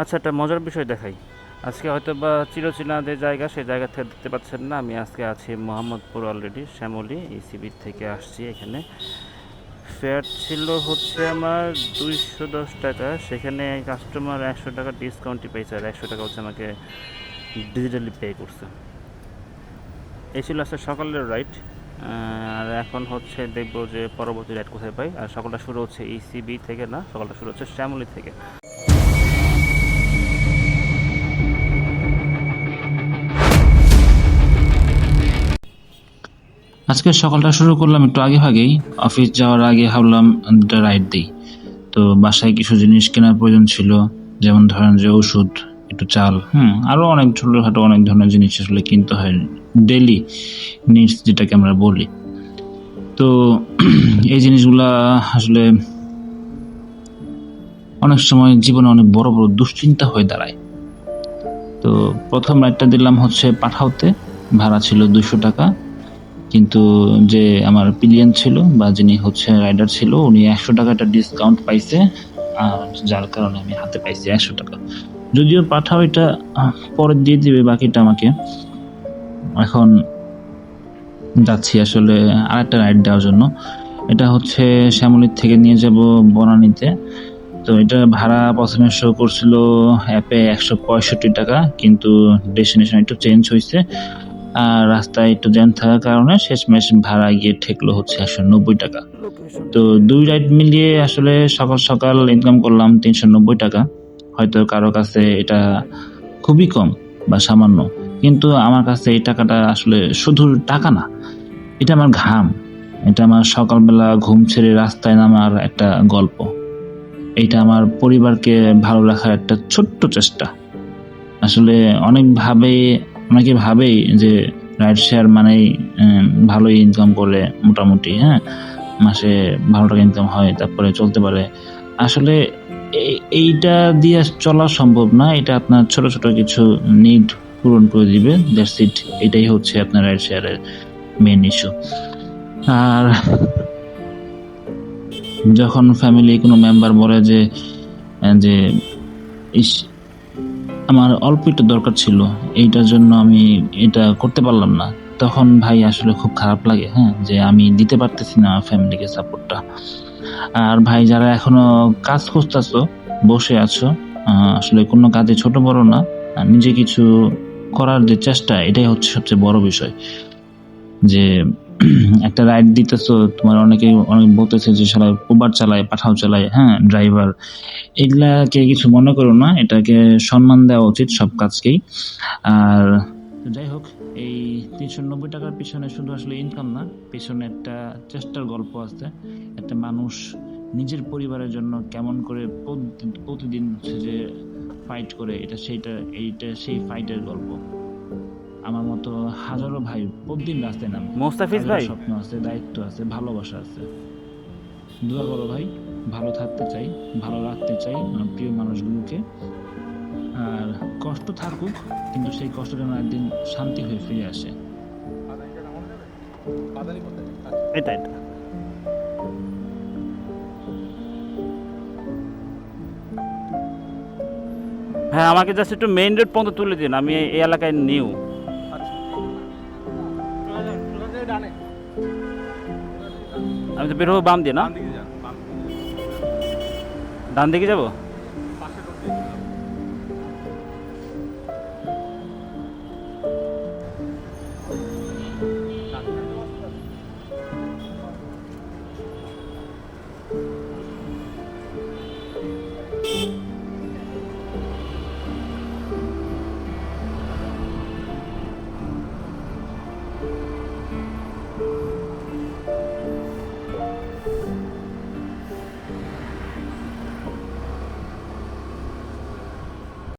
আচ্ছা একটা মজার বিষয় দেখাই। আজকে হয়তো বা চিরচেনা যে জায়গা সেই জায়গা থেকে দেখতে পাচ্ছেন না। আমি আজকে আছি মোহাম্মদপুর অলরেডি শ্যামলী ইসিবি থেকে আসছি এখানে। ফেয়ার ছিল হচ্ছে আমার দুইশো দশ টাকা। সেখানে কাস্টমার একশো টাকা ডিসকাউন্টই পেয়েছে আর একশো টাকা হচ্ছে আমাকে ডিজিটালি পে করছে। এই ছিল আজকে সকালের রাইড আর এখন হচ্ছে দেখব যে পরবর্তী রাইড কোথায় পাই। আর সকালটা শুরু হচ্ছে ইসিবি থেকে না, সকালটা শুরু হচ্ছে শ্যামলি থেকে। আজকে সকালটা শুরু করলাম একটু আগে ভাগেই। অফিস যাওয়ার আগে ভাবলাম একটা রাইড দিই। তো বাসায় কিছু জিনিস কেনার প্রয়োজন ছিল, যেমন ধরেন যে ওষুধ, একটু চাল, হুম আরও অনেক ছোটোখাটো অনেক ধরনের জিনিস আসলে কিনতে হয় ডেলি নিডস যেটাকে আমরা বলি। তো এই জিনিসগুলা আসলে অনেক সময় জীবনে অনেক বড় বড় দুশ্চিন্তা হয়ে দাঁড়ায়। তো প্রথম রাইডটা দিলাম হচ্ছে পাঠাওতে, ভাড়া ছিল দুশো টাকা। কিন্তু যে আমার পিলিয়ন ছিল বা যিনি হচ্ছে রাইডার ছিল, উনি একশো টাকাটা ডিসকাউন্ট পাইছে, আর যার কারণে আমি হাতে পাইছি একশো টাকা। যদিও পাঠাও এটা পরে দিয়ে দিবে বাকিটা আমাকে। এখন যাচ্ছি আসলে আর একটা রাইড দেওয়ার জন্য। এটা হচ্ছে শ্যামলির থেকে নিয়ে যাব বনানীতে। তো এটা ভাড়া প্রথমে শো করছিল অ্যাপে একশো পঁয়ষট্টি টাকা, কিন্তু ডেস্টিনেশন একটু চেঞ্জ হয়েছে। আর রাস্তায় একটু জ্যাম থাকার কারণে শেষ শেষমেশ ভাড়া গিয়ে ঠেকলো হচ্ছে একশো নব্বই টাকা। তো দুই রাইড মিলিয়ে আসলে সকাল সকাল ইনকাম করলাম তিনশো নব্বই টাকা। হয়তো কারও কাছে এটা খুবই কম বা সামান্য। কিন্তু আমার কাছে এই টাকাটা আসলে শুধু টাকা না, এটা আমার ঘাম। এটা আমার সকালবেলা ঘুম ছেড়ে রাস্তায় নামার একটা গল্প। এটা আমার পরিবারকে ভালো রাখার একটা ছোট্ট চেষ্টা। আসলে অনেকভাবে অনেকে ভাবেই যে রাইড শেয়ার মানেই ভালোই ইনকাম করে মোটামুটি হ্যাঁ? মাসে ভালো টাকা ইনকাম হয়, তারপরে চলতে পারে। আসলে এই- এইটা দিয়ে চলা সম্ভব না। এটা আপনার ছোট ছোট কিছু নিড পূরণ করে দিবে। দ্যাটস ইট এটাই হচ্ছে আপনার রাইড শেয়ারের মেন ইস্যু আর যখন ফ্যামিলি কোনো মেম্বার বলে যে যে, ইস আমার অল্প একটু দরকার ছিল, এইটার জন্য আমি এটা করতে পারলাম না। তখন ভাই আসলে খুব খারাপ লাগে হ্যাঁ যে আমি দিতে পারতেছি না ফ্যামিলিকে সাপোর্টটা। আর ভাই যারা এখনও কাজ খুঁজতেছো, বসে আছো আসলে কোনো কাজে ছোট বড় না, নিজে কিছু করার যে চেষ্টা, এটাই হচ্ছে সবচেয়ে বড় বিষয়। যে একটা রাইড দিতেছো, তোমার অনেকে, অনেক বলতেছে যে সবাই উবার চালায়, পাঠাও চালায় হ্যাঁ ড্রাইভার এগুলাকে কিছু মনে করো না, এটাকে সম্মান দেওয়া উচিত সব কাজকেই। আর যাই হোক, এই তিনশো নব্বই টাকার পিছনে শুধু আসলে ইনকাম না, পিছনে একটা চেষ্টার গল্প আছে। একটা মানুষ নিজের পরিবারের জন্য কেমন করে প্রতিদিন যে ফাইট করে, এটা সেইটা, এইটা সেই ফাইটের গল্প। আমার মতো হাজারো ভাই প্রতিদিন রাস্তায় নামে। মোস্তাফিজ ভাই? স্বপ্ন আছে দায়িত্ব আছে ভালোবাসা আছে। দোয়া করো ভাই ভালো থাকতে চাই ভালো রাখতে চাই আমার প্রিয় মানুষগুলোকে। আর কষ্ট থাকুক কিন্তু সেই কষ্ট যেন একদিন শান্তি হয়ে ফিরে আসে। এটা এটা হ্যাঁ আমাকে জাস্ট একটু মেইন রোড পর্যন্ত তুলে দিন আমি এই- এই এলাকায় নিউ আমি তো বের হব বাম দিয়ে না? ডান দিকে যাব?